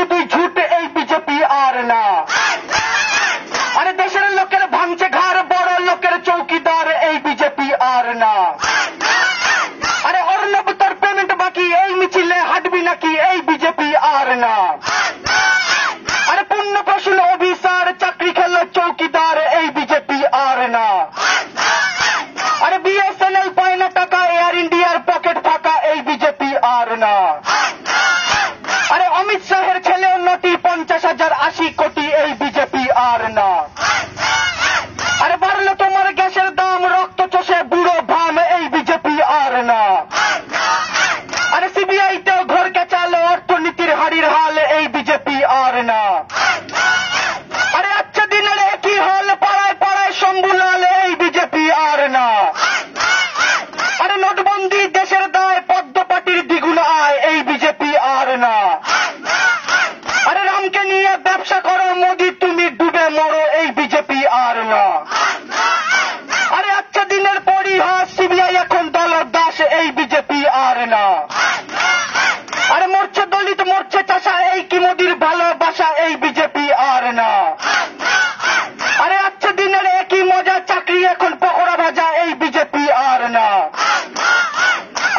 শুধু ঝুট এই বিজেপি আর না আশি কোটি এই বিজেপি আর না। আরে বাড়লো তোমার গ্যাসের দাম, রক্ত চষে বুড়ো ভাম এই বিজেপি আর না। আরে সিবিআই তেও ঘর কেচালো অর্থনীতির হাড়ির হাল এই বিজেপি আর না আরে আচ্ছা দিনের একই হল পাড়ায় পাড়ায় শম্ভুলাল এই বিজেপি আর না আরে নোটবন্দি দেশের দায় পদ্ম পার্টির দ্বিগুণ আয় এই বিজেপি আর না আরে রামকে নিয়ে ব্যবসা করো মোদি তুমি ডুবে মরো এই বিজেপি আর না আরে আচ্ছা দিনের পরিহাস সিবিআই এখন দল দাস এই বিজেপি আর না। আরে মরছে দলিত, মরছে চাষা, এই কি মোদির ভালোবাসা, এই বিজেপি আর না। আরে আচ্ছা দিনের একই মজা, চাকরি এখন পকোড়া ভাজা, এই বিজেপি আর না।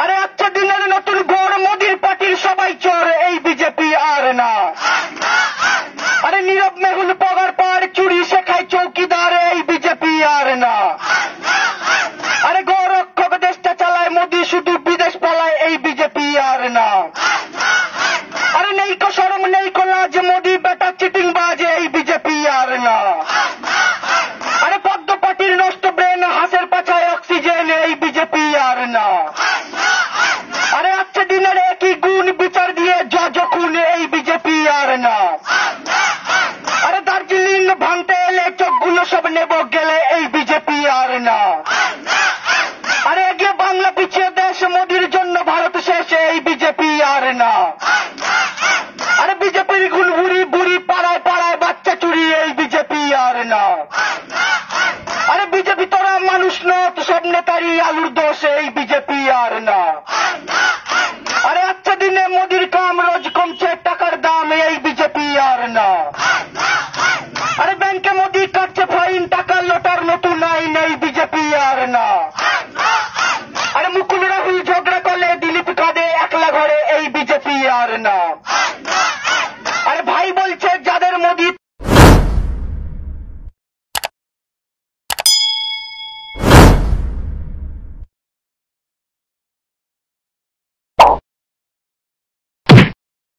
আরে আচ্ছা দিনের নতুন গড় মোদির পার্টির সবাই চোর, এই বিজেপি আর না। আরে নীরব মেহুল পগার পাড়, চুরি শেখায় চৌকিদার এই বিজেপি আর না আরে গৌরক্ষক দেশটা চালায় মোদি শুধু বিদেশ পালায় এই বিজেপি আর না আরে নেই কো সরম কো মোদি বেটা চিটিং বাজে এই বিজেপি আর না। আরে পদ্ম পার্টির নষ্ট ব্রেন হাসের পাছায় অক্সিজেন, এই বিজেপি আর না। আরে আজকে দিনের একই গুণ বিচার দিয়ে যখন এই বিজেপি আর না। আরে দার্জিলিং ভাঙতে এলে চোখগুলো সব নেব গেলে এই বিজেপি আর না আরে এগিয়ে বাংলা পিছিয়ে দেশ মোদির জন্য ভারত শেষ এই বিজেপি আর না আরে বিজেপির গুণ বুড়ি বুড়ি পাড়ায় পাড়ায় বাচ্চা চুরি এই আর না। আরে বিজেপি তোরা মানুষ নত সব নেতারই আলুর দোষ, এই বিজেপি আর না। আরে আচ্ছা দিনে মোদির কাম রোজ কমছে, টাকার দাম, এই বিজেপি আর না। আরে ব্যাংকে মোদি কাটছে ফাইন টাকা লোটার নতুন আইন, এই বিজেপি আর না। আরে মুকুল রাহুল ঝগড়া করলে দিলীপ কাঁদে একলা ঘরে, এই বিজেপি আর না।